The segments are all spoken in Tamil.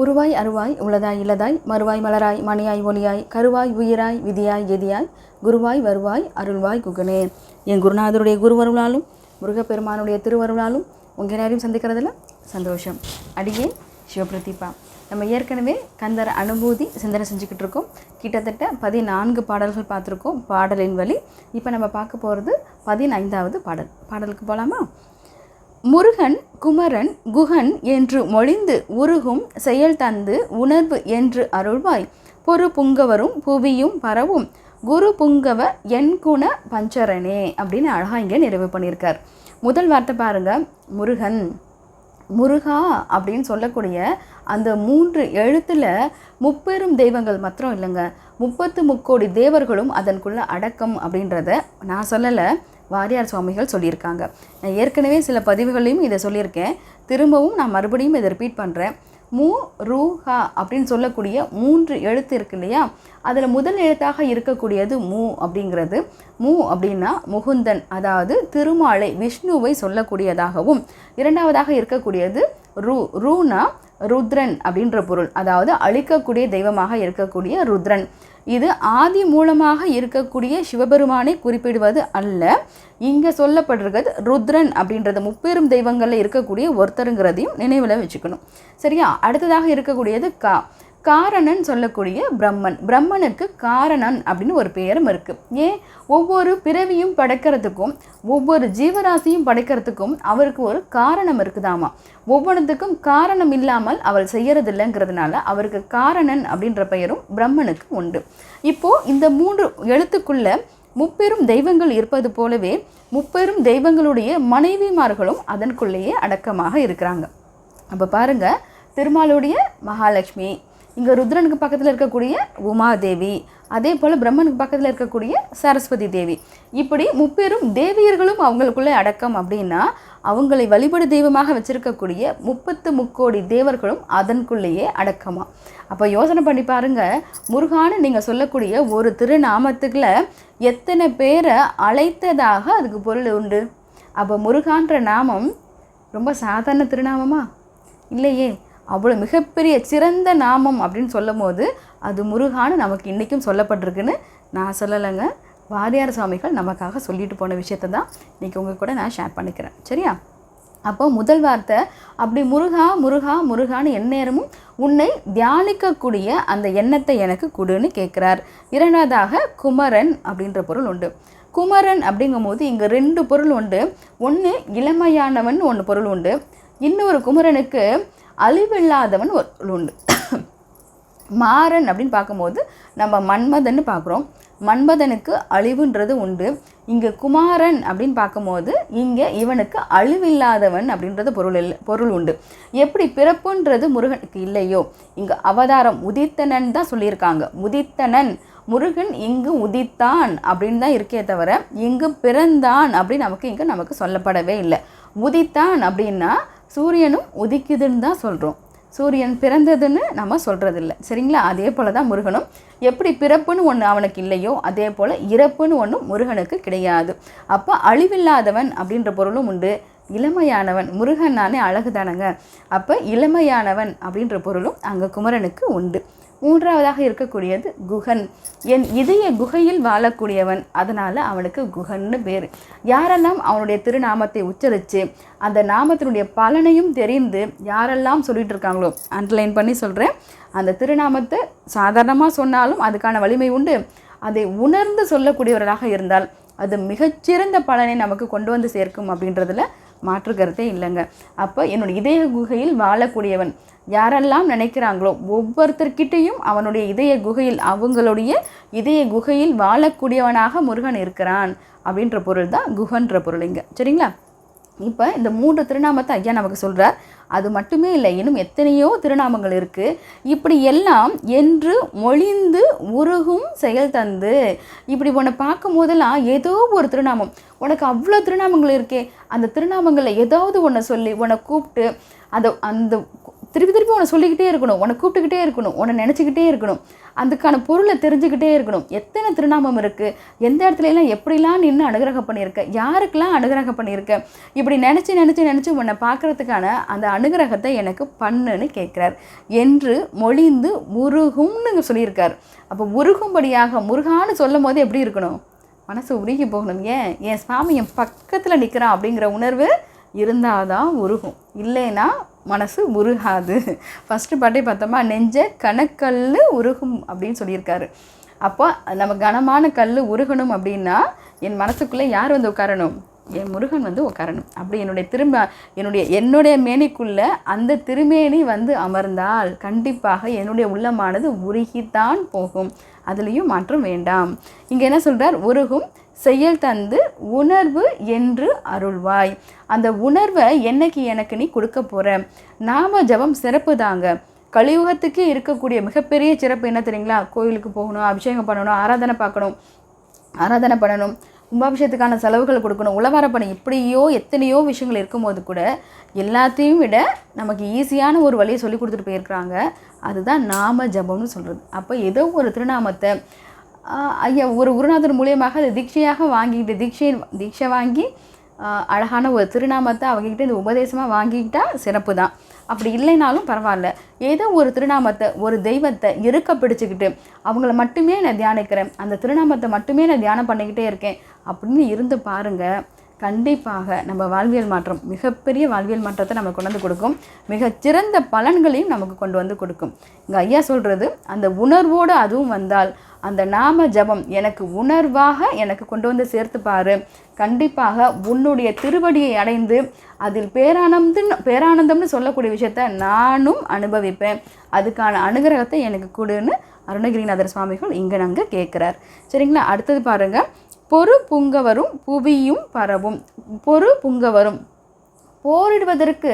உருவாய் அருவாய் உளதாய் இலதாய் மறுவாய் மலராய் மணியாய் ஒளியாய் கருவாய் உயிராய் விதியாய் எதியாய் குருவாய் வருவாய் அருள்வாய் குகனே. என் குருநாதருடைய குருவருளாலும் முருகப்பெருமானுடைய திருவருளாலும் உங்கள் எல்லாரையும் சந்திக்கிறதுல சந்தோஷம். அடியே சிவபிரதீபா. நம்ம ஏற்கனவே கந்தர் அனுபூதி சிந்தனை செஞ்சுக்கிட்டு இருக்கோம். கிட்டத்தட்ட பதினான்கு பாடல்கள் பார்த்துருக்கோம். பாடலின் வழி. இப்போ நம்ம பார்க்க போகிறது பதினைந்தாவது பாடல். பாடலுக்கு போகலாமா முருகன் குமரன் குகன் என்று மொழிந்து உருகும் செயல் தந்து உணர்வு என்று அருள்வாய். பொறு புங்கவரும் புவியும் பரவும். குரு புங்கவ என் குண பஞ்சரனே அப்படின்னு அழகாக இங்கே நிறைவு பண்ணியிருக்கார். முதல் வார்த்தை பாருங்க முருகன். முருகா அப்படின்னு சொல்லக்கூடிய அந்த மூன்று எழுத்தில் முப்பெரும் தெய்வங்கள் மாத்திரம் இல்லைங்க. முப்பத்து முக்கோடி தேவர்களும் அதற்குள்ள அடக்கம் அப்படின்றத நான் சொல்லலை. வாரியார் சுவாமிகள் சொல்லியிருக்காங்க. நான் ஏற்கனவே சில பதிவுகளையும் இதை சொல்லியிருக்கேன். திரும்பவும் நான் மறுபடியும் இதை ரிப்பீட் பண்ணுறேன் மு ரூஹா ஹா அப்படின்னு சொல்லக்கூடிய மூன்று எழுத்து இருக்கு இல்லையா? அதில் முதல் எழுத்தாக இருக்கக்கூடியது மு அப்படிங்கிறது. மு அப்படின்னா முகுந்தன் அதாவது திருமாலை விஷ்ணுவை சொல்லக்கூடியதாகவும் இரண்டாவதாக இருக்கக்கூடியது ரூ. ரூனா ருத்ரன் அப்படின்ற பொருள். அதாவது அழிக்கக்கூடிய தெய்வமாக இருக்கக்கூடிய ருத்ரன். இது ஆதி மூலமாக இருக்கக்கூடிய சிவபெருமானை குறிப்பிடுவது அல்ல. இங்கே சொல்லப்படுறது ருத்ரன் அப்படின்றது முப்பெரும் தெய்வங்களில் இருக்கக்கூடிய ஒருத்தருங்கிறதையும் நினைவில் வச்சுக்கணும். சரியா? அடுத்ததாக இருக்கக்கூடியது கா. காரணன் சொல்லக்கூடிய பிரம்மன். பிரம்மனுக்கு காரணன் அப்படின்னு ஒரு பெயரும் இருக்குது ஏன்? ஒவ்வொரு பிறவியும் படைக்கிறதுக்கும் ஒவ்வொரு ஜீவராசியும் படைக்கிறதுக்கும் அவருக்கு ஒரு காரணம் இருக்குதாமா? ஒவ்வொன்றுத்துக்கும் காரணம் இல்லாமல் அவள் செய்யறதில்லைங்கிறதுனால அவருக்கு காரணன் அப்படின்ற பெயரும் பிரம்மனுக்கு உண்டு. இப்போது இந்த மூன்று எழுத்துக்குள்ள முப்பெரும் தெய்வங்கள் இருப்பது போலவே முப்பெரும் தெய்வங்களுடைய மனைவிமார்களும் அதற்குள்ளேயே அடக்கமாக இருக்கிறாங்க. அப்போ பாருங்க திருமாலுடைய மகாலட்சுமி இங்கே ருத்ரனுக்கு பக்கத்தில் இருக்கக்கூடிய உமாதேவி அதே போல் பிரம்மனுக்கு பக்கத்தில் இருக்கக்கூடிய சரஸ்வதி தேவி. இப்படி முப்பெரும் தேவியர்களும் அவங்களுக்குள்ளே அடக்கம் அப்படின்னா அவங்களை வழிபடு தெய்வமாக வச்சுருக்கக்கூடிய முப்பத்து முக்கோடி தேவர்களும் அதன்குள்ளேயே அடக்கமாக அப்போ யோசனை பண்ணி பாருங்கள் முருகான்னு நீங்கள் சொல்லக்கூடிய ஒரு திருநாமத்துக்குள்ள எத்தனை பேரை அழைத்ததாக அதுக்கு பொருள் உண்டு? அப்போ முருகான்ற நாமம் ரொம்ப சாதாரண திருநாமமா? இல்லையே. அவ்வளோ மிகப்பெரிய சிறந்த நாமம் அப்படின்னு சொல்லும் போது அது முருகான்னு நமக்கு இன்றைக்கும் சொல்லப்பட்டிருக்குன்னு நான் சொல்லலைங்க. வாரியார் சுவாமிகள் நமக்காக சொல்லிட்டு போன விஷயத்தை தான் இன்றைக்கி உங்கள் கூட நான் ஷேர் பண்ணிக்கிறேன். சரியா? அப்போ முதல் வார்த்தை அப்படி முருகா முருகா முருகான்னு எந்நேரமும் உன்னை தியானிக்கக்கூடிய அந்த எண்ணத்தை எனக்கு கொடுன்னு கேட்குறார். இரண்டாவதாக குமரன் அப்படின்ற பொருள் உண்டு. குமரன் அப்படிங்கும்போது இங்கே ரெண்டு பொருள் உண்டு. ஒன்று இளமையானவன் ஒன்று பொருள் உண்டு. இன்னொரு குமரனுக்கு அழிவில்லாதவன் ஒரு உண்டு. மாறன் அப்படின்னு பார்க்கும்போது நம்ம மன்மதன்னு பார்க்குறோம். மன்மதனுக்கு அழிவுன்றது உண்டு. இங்கே குமாரன் அப்படின்னு பார்க்கும்போது இங்கே இவனுக்கு அழிவில்லாதவன் அப்படின்றது பொருள் இல்லை பொருள் உண்டு. எப்படி பிறப்புன்றது முருகனுக்கு இல்லையோ இங்கே அவதாரம் உதித்தனன் தான் சொல்லியிருக்காங்க. உதித்தனன் முருகன் இங்கு உதித்தான் அப்படின்னு தான் இருக்கே தவிர இங்கு பிறந்தான் அப்படின்னு நமக்கு இங்கே நமக்கு சொல்லப்படவே இல்லை. உதித்தான் அப்படின்னா சூரியனும் உதிக்குதுன்னு தான் சொல்கிறோம் சூரியன் பிறந்ததுன்னு நம்ம சொல்கிறதில்ல சரிங்களா? அதே போல் தான் முருகனும் எப்படி பிறப்புன்னு ஒன்று அவனுக்கு இல்லையோ அதே போல் இறப்புன்னு ஒன்றும் முருகனுக்கு கிடையாது. அப்போ அழிவில்லாதவன் அப்படின்ற பொருளும் உண்டு. இளமையானவன் முருகன் நானே அழகு தானங்க அப்போ இளமையானவன் அப்படின்ற பொருளும் அங்கே குமரனுக்கு உண்டு. மூன்றாவதாக இருக்கக்கூடியது குகன். என் இதய குகையில் வாழக்கூடியவன். அதனால் அவனுக்கு குகன்னு பேர். யாரெல்லாம் அவனுடைய திருநாமத்தை உச்சரித்து அந்த நாமத்தினுடைய பலனையும் தெரிந்து யாரெல்லாம் சொல்லிட்டு இருக்காங்களோ அண்டர்லைன் பண்ணி சொல்கிறேன் அந்த திருநாமத்தை சாதாரணமாக சொன்னாலும் அதுக்கான வலிமை உண்டு. அதை உணர்ந்து சொல்லக்கூடியவர்களாக இருந்தால் அது மிகச்சிறந்த பலனை நமக்கு கொண்டு வந்து சேர்க்கும் அப்படின்றதுல மாற்று கருத்தே இல்லைங்க. அப்போ என்னுடைய இதய குகையில் வாழக்கூடியவன் யாரெல்லாம் நினைக்கிறாங்களோ ஒவ்வொருத்தர்கிட்டையும் அவனுடைய இதய குகையில் அவங்களுடைய இதய குகையில் வாழக்கூடியவனாக முருகன் இருக்கிறான் அப்படின்ற பொருள் தான் குகன்ற பொருள் இங்கே. சரிங்களா? இப்போ இந்த மூன்று திருநாமத்தை ஐயா நமக்கு சொல்கிறார் அது மட்டுமே இல்லை இன்னும் எத்தனையோ திருநாமங்கள் இருக்குது இப்படி எல்லாம் என்று மொழிந்து உருகும் செயல் தந்து. இப்படி உன்னை பார்க்கும் போதெல்லாம் ஏதோ ஒரு திருநாமம். உனக்கு அவ்வளோ திருநாமங்கள் இருக்கே. அந்த திருநாமங்களில் ஏதாவது ஒன்றை சொல்லி உன்னை கூப்பிட்டு அதை அந்த திருப்பி திருப்பி உன்னை சொல்லிக்கிட்டே இருக்கணும் உன்னை கூப்பிட்டுக்கிட்டே இருக்கணும் உன்னை நினச்சிக்கிட்டே இருக்கணும். அதுக்கான பொருளை தெரிஞ்சுக்கிட்டே இருக்கணும். எத்தனை திருநாமம் இருக்குது எந்த இடத்துலலாம் எப்படிலாம் நின்று அனுகிரகம் பண்ணியிருக்க? யாருக்கெல்லாம் அனுகிரகம் பண்ணியிருக்க? இப்படி நினச்சி நினச்சி நினச்சி உன்னை பார்க்கறதுக்கான அந்த அனுகிரகத்தை எனக்கு பண்ணுன்னு கேட்குறார். என்று மொழிந்து முருகும்னு சொல்லியிருக்கார். அப்போ உருகும்படியாக முருகான்னு சொல்லும் போது எப்படி இருக்கணும்? மனசு உருகி போகணும். ஏன்? என் சுவாமி என் பக்கத்தில் நிற்கிறான் அப்படிங்கிற உணர்வு இருந்தால் தான் உருகும் இல்லைன்னா மனசு உருகாது ஃபஸ்ட்டு பாட்டே பார்த்தோமா? நெஞ்ச கணக்கல் உருகும் அப்படின்னு சொல்லியிருக்காரு. அப்போ நம்ம கனமான கல் உருகணும் அப்படின்னா என் மனசுக்குள்ளே யார் வந்து உட்காரணும்? என் முருகன் வந்து உட்காரணும். அப்படி என்னுடைய திரும்ப என்னுடைய என்னுடைய மேனிக்குள்ளே அந்த திருமேனி வந்து அமர்ந்தால் கண்டிப்பாக என்னுடைய உள்ளமானது உருகித்தான் போகும். அதுலேயும் மாற்றம் வேண்டாம். இங்கே என்ன சொல்கிறார் உருகும். செயல் தந்து உணர்வு என்று அருள்வாய். அந்த உணர்வை என்னைக்கு எனக்கு நீ கொடுக்க போகிற நாம ஜபம் சிறப்பு தாங்க. கலியுகத்துக்கே இருக்கக்கூடிய மிகப்பெரிய சிறப்பு என்ன தெரியுங்களா? கோயிலுக்கு போகணும் அபிஷேகம் பண்ணணும் ஆராதனை பார்க்கணும் ஆராதனை பண்ணணும் கும்பாபிஷேகத்துக்கான செலவுகள் கொடுக்கணும் உழவார இப்படியோ எத்தனையோ விஷயங்கள் இருக்கும்போது கூட எல்லாத்தையும் விட நமக்கு ஈஸியான ஒரு வழியை சொல்லி கொடுத்துட்டு போயிருக்கிறாங்க. அதுதான் நாம ஜபம்னு சொல்கிறது அப்போ ஏதோ ஒரு திருநாமத்தை ஐயா ஒரு குருநாதர் மூலியமாக அதை தீட்சையாக வாங்கிக்கிட்டு தீட்சை தீட்சை வாங்கி அழகான ஒரு திருநாமத்தை அவங்ககிட்ட இந்த உபதேசமாக வாங்கிக்கிட்டால் சிறப்பு தான். அப்படி இல்லைனாலும் பரவாயில்ல. ஏதோ ஒரு திருநாமத்தை ஒரு தெய்வத்தை இருக்க பிடிச்சிக்கிட்டு அவங்கள மட்டுமே நான் தியானிக்கிறேன் அந்த திருநாமத்தை மட்டுமே நான் தியானம் பண்ணிக்கிட்டே இருக்கேன் அப்படின்னு இருந்து பாருங்கள் கண்டிப்பாக நம்ம வாழ்வியல் மாற்றம் மிகப்பெரிய வாழ்வியல் மாற்றத்தை நமக்கு கொண்டு வந்து கொடுக்கும். மிகச்சிறந்த பலன்களையும் நமக்கு கொண்டு வந்து கொடுக்கும். இங்கே ஐயா சொல்கிறது அந்த உணர்வோடு அதுவும் வந்தால் அந்த நாம ஜபம் எனக்கு உணர்வாக எனக்கு கொண்டு வந்து சேர்த்துப்பாரு. கண்டிப்பாக உன்னுடைய திருவடியை அடைந்து அதில் பேரானந்தம் பேரானந்தம்னு சொல்லக்கூடிய விஷயத்த நானும் அனுபவிப்பேன். அதுக்கான அனுகிரகத்தை எனக்கு கொடுன்னு அருணகிரிநாதர் சுவாமிகள் இங்கே நாங்கள் கேட்குறார் சரிங்களா? அடுத்தது பாருங்க. பொறு புங்கவரும் புவியும் பரவும். பொறு புங்கவரும் போரிடுவதற்கு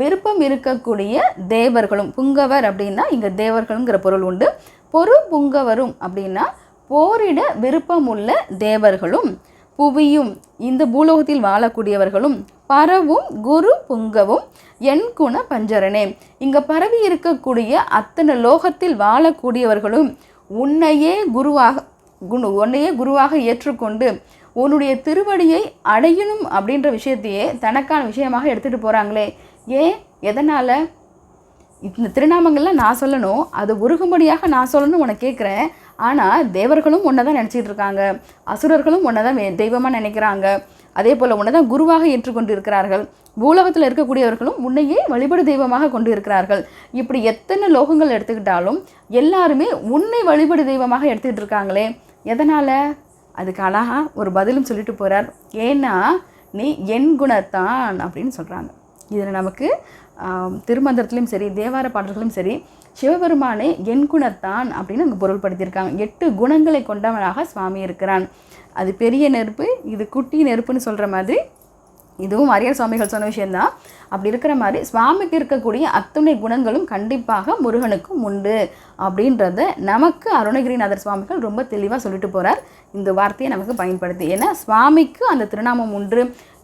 விருப்பம் இருக்கக்கூடிய தேவர்களும் புங்கவர் அப்படின்னா இங்கே தேவர்களுங்கிற பொருள் உண்டு. பொறு புங்கவரும் அப்படின்னா போரிட விருப்பமுள்ள தேவர்களும் புவியும் இந்த பூலோகத்தில் வாழக்கூடியவர்களும் பரவும் குரு புங்கவும் என் குண பஞ்சரனே. இங்கே பரவி இருக்கக்கூடிய அத்தனை லோகத்தில் வாழக்கூடியவர்களும் உன்னையே குருவாக குணு உன்னையே குருவாக ஏற்றுக்கொண்டு உன்னுடைய திருவடியை அடையணும் அப்படின்ற விஷயத்தையே தனக்கான விஷயமாக எடுத்துகிட்டு போகிறாங்களே ஏன்? எதனால்? இந்த திருநாமங்கள்லாம் நான் சொல்லணும் அது உருகும்படியாக நான் சொல்லணும்னு உனக்கு கேட்குறேன். ஆனால் தேவர்களும் ஒன்றை தான் நினச்சிட்டு இருக்காங்க. அசுரர்களும் ஒன்றை தான் தெய்வமாக நினைக்கிறாங்க. அதே போல் உன்னை தான் குருவாக ஏற்றுக்கொண்டு இருக்கிறார்கள் பூலோகத்தில் இருக்கக்கூடியவர்களும் உன்னையே வழிபடு தெய்வமாக கொண்டு இருக்கிறார்கள் இப்படி எத்தனை லோகங்கள் எடுத்துக்கிட்டாலும் எல்லாருமே உன்னை வழிபடு தெய்வமாக எடுத்துக்கிட்டு இருக்காங்களே. எதனால்? அதுக்கு அழகாக ஒரு பதிலும் சொல்லிட்டு போகிறார் ஏன்னா நீ என் குணத்தான் அப்படின்னு சொல்கிறாங்க இதில் நமக்கு திருமந்திரத்துலையும் சரி தேவார பாடல்களும் சரி சிவபெருமானை என் குணத்தான் அப்படின்னு அங்கே பொருள்படுத்தியிருக்காங்க. எட்டு குணங்களை கொண்டவனாக சுவாமி இருக்கிறான். அது பெரிய நெருப்பு இது குட்டி நெருப்புன்னு சொல்கிற மாதிரி இதுவும் அரியர் சுவாமிகள் சொன்ன விஷயந்தான் அப்படி இருக்கிற மாதிரி சுவாமிக்கு இருக்கக்கூடிய அத்துணை குணங்களும் கண்டிப்பாக முருகனுக்கும் உண்டு அப்படின்றத நமக்கு அருணகிரிநாதர் சுவாமிகள் ரொம்ப தெளிவாக சொல்லிட்டு போகிறார் இந்த வார்த்தையை நமக்கு பயன்படுத்தி. ஏன்னா சுவாமிக்கு அந்த திருநாமம் உண்டு.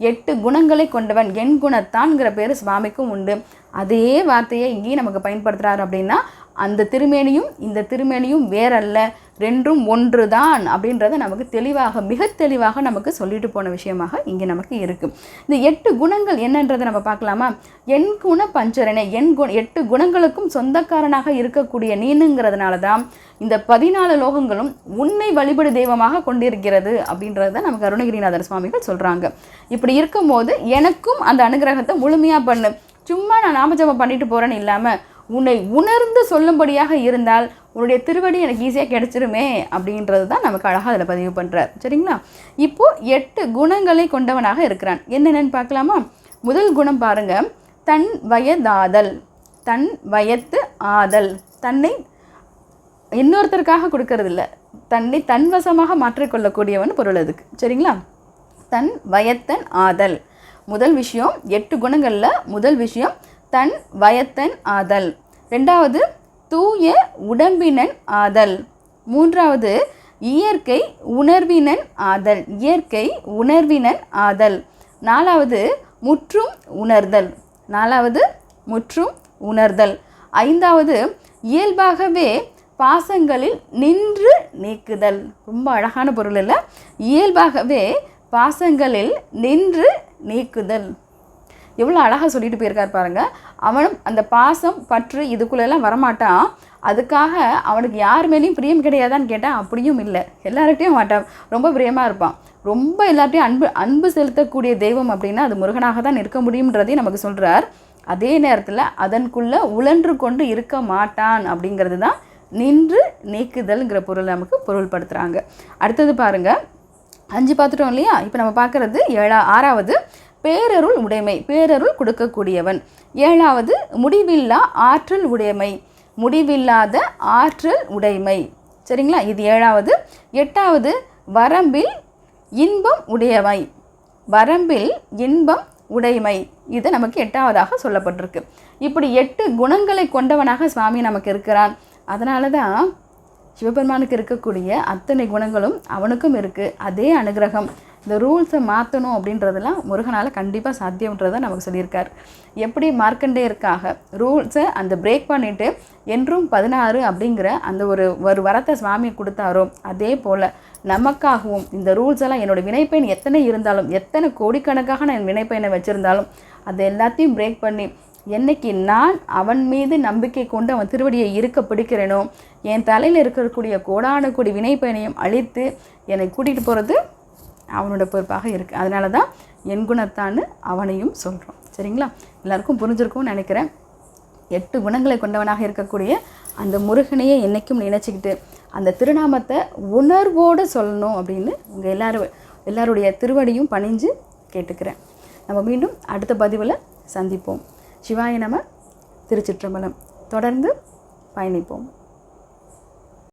எட்டு குணங்களை கொண்டவன் என் குணத்தான்ங்கிற பேர் சுவாமிக்கும் உண்டு. அதே வார்த்தையை இங்கேயும் நமக்கு பயன்படுத்துகிறார் அப்படின்னா அந்த திருமேனியும் இந்த திருமேனியும் வேறல்ல. ரெண்டும் ஒன்றுதான் அப்படின்றத நமக்கு தெளிவாக மிக தெளிவாக நமக்கு சொல்லிட்டு போன விஷயமாக இங்கே நமக்கு இருக்குது இந்த எட்டு குணங்கள் என்னன்றதை நம்ம பார்க்கலாமா? என் குண பஞ்சரனை என் குண எட்டு குணங்களுக்கும் சொந்தக்காரனாக இருக்கக்கூடிய நீனுங்கிறதுனால தான் இந்த பதினாலு லோகங்களும் உன்னை வழிபடு தெய்வமாக கொண்டிருக்கிறது அப்படின்றத நமக்கு அருணகிரிநாதர் சுவாமிகள் சொல்கிறாங்க இப்படி இருக்கும்போது எனக்கும் அந்த அனுகிரகத்தை முழுமையாக பண்ணு. சும்மா நான் நாமஜபம் பண்ணிட்டு போகிறேன்னு இல்லாமல் உன்னை உணர்ந்து சொல்லும்படியாக இருந்தால் உன்னுடைய திருவடி எனக்கு ஈஸியாக கிடைச்சிருமே அப்படின்றது தான் நமக்கு அழகாக அதில் பதிவு பண்ணுறார் சரிங்களா? இப்போது எட்டு குணங்களை கொண்டவனாக இருக்கிறான். என்னென்னு பார்க்கலாமா? முதல் குணம் பாருங்கள் தன் வயதாதல். தன் வயத்து ஆதல். தன்னை இன்னொருத்தருக்காக கொடுக்கறதில்ல. தன்னை தன்வசமாக மாற்றிக்கொள்ளக்கூடியவன் பொருள் அதுக்கு. சரிங்களா? தன் வயத்தன் ஆதல். முதல் விஷயம் எட்டு குணங்களில் முதல் விஷயம் தன் வயத்தன் ஆதல். ரெண்டாவது தூய உடம்பினன் ஆதல். மூன்றாவது இயற்கை உணர்வினன் ஆதல். இயற்கை உணர்வினன் ஆதல். நாலாவது முற்றும் உணர்தல். நாலாவது முற்றும் உணர்தல். ஐந்தாவது இயல்பாகவே பாசங்களில் நின்று நீக்குதல். ரொம்ப அழகான பொருள் இல்லை? இயல்பாகவே பாசங்களில் நின்று நீக்குதல். எவ்வளோ அழகாக சொல்லிட்டு போயிருக்கார் பாருங்கள் அவனும் அந்த பாசம் பற்று இதுக்குள்ளெல்லாம் வரமாட்டான். அதுக்காக அவனுக்கு யார் மேலேயும் பிரியம் கிடையாதான்னு கேட்டால் அப்படியும் இல்லை. எல்லார்கிட்டையும் மாட்டான். ரொம்ப பிரியமாக இருப்பான். ரொம்ப எல்லார்ட்டையும் அன்பு அன்பு செலுத்தக்கூடிய தெய்வம் அப்படின்னா அது முருகனாக தான் இருக்க முடியுன்றதையும் நமக்கு சொல்கிறார் அதே நேரத்தில் அதன்குள்ளே உழன்று கொண்டு இருக்க மாட்டான் அப்படிங்கிறது தான் நின்று நீக்குதல்ங்கிற பொருள் நமக்கு பொருள்படுத்துகிறாங்க அடுத்தது பாருங்கள் அஞ்சு பார்த்துட்டோம் இல்லையா? இப்போ நம்ம பார்க்குறது ஏழா ஆறாவது. பேரருள் உடைமை பேரருள் கொடுக்கக்கூடியவன். ஏழாவது முடிவில்லா ஆற்றல் உடைமை முடிவில்லாத ஆற்றல் உடைமை. சரிங்களா? இது ஏழாவது. எட்டாவது வரம்பில் இன்பம் உடையவை. வரம்பில் இன்பம் உடைமை. இது நமக்கு எட்டாவதாக சொல்லப்பட்டிருக்கு. இப்படி எட்டு குணங்களை கொண்டவனாக சுவாமி நமக்கு இருக்கிறான். அதனால தான் சிவபெருமானுக்கு இருக்கக்கூடிய அத்தனை குணங்களும் அவனுக்கும் இருக்குது அதே அனுகிரகம். இந்த ரூல்ஸை மாற்றணும் அப்படின்றதெல்லாம் முருகனால் கண்டிப்பாக சாத்தியம்ன்றதை நமக்கு சொல்லியிருக்கார். எப்படி மார்க்கண்டேயருக்காக ரூல்ஸை அந்த பிரேக் பண்ணிவிட்டு என்றும் பதினாறு அப்படிங்கிற அந்த ஒரு ஒரு வரத்தை சுவாமி கொடுத்தாரோ? அதே போல் நமக்காகவும் இந்த ரூல்ஸ் எல்லாம் என்னோடய வினைப்பெண் எத்தனை இருந்தாலும் எத்தனை கோடிக்கணக்காக நான் வினைப்பெண்ணை வச்சுருந்தாலும் அது எல்லாத்தையும் பிரேக் பண்ணி என்னைக்கு நான் அவன் மீது நம்பிக்கை கொண்டு அவன் திருவடியை இருக்க பிடிக்கிறேனோ என் தலையில் இருக்கக்கூடிய கோடான கோடி வினைப்பயனையும் அழித்து என்னை கூட்டிகிட்டு போகிறது அவனோட பொறுப்பாக இருக்குது அதனால தான் என் குணத்தான்னு அவனையும் சொல்கிறோம் சரிங்களா? எல்லாருக்கும் புரிஞ்சிருக்கும்னு நினைக்கிறேன். எட்டு குணங்களை கொண்டவனாக இருக்கக்கூடிய அந்த முருகனையே என்றைக்கும் நினச்சிக்கிட்டு அந்த திருநாமத்தை உணர்வோடு சொல்லணும் அப்படின்னு உங்கள் எல்லாரும் எல்லாருடைய திருவடியும் பணிஞ்சு கேட்டுக்கிறேன். நம்ம மீண்டும் அடுத்த பதிவில் சந்திப்போம். சிவாய நம திருச்சிற்றம்பலம். தொடர்ந்து பயணிப்போம்.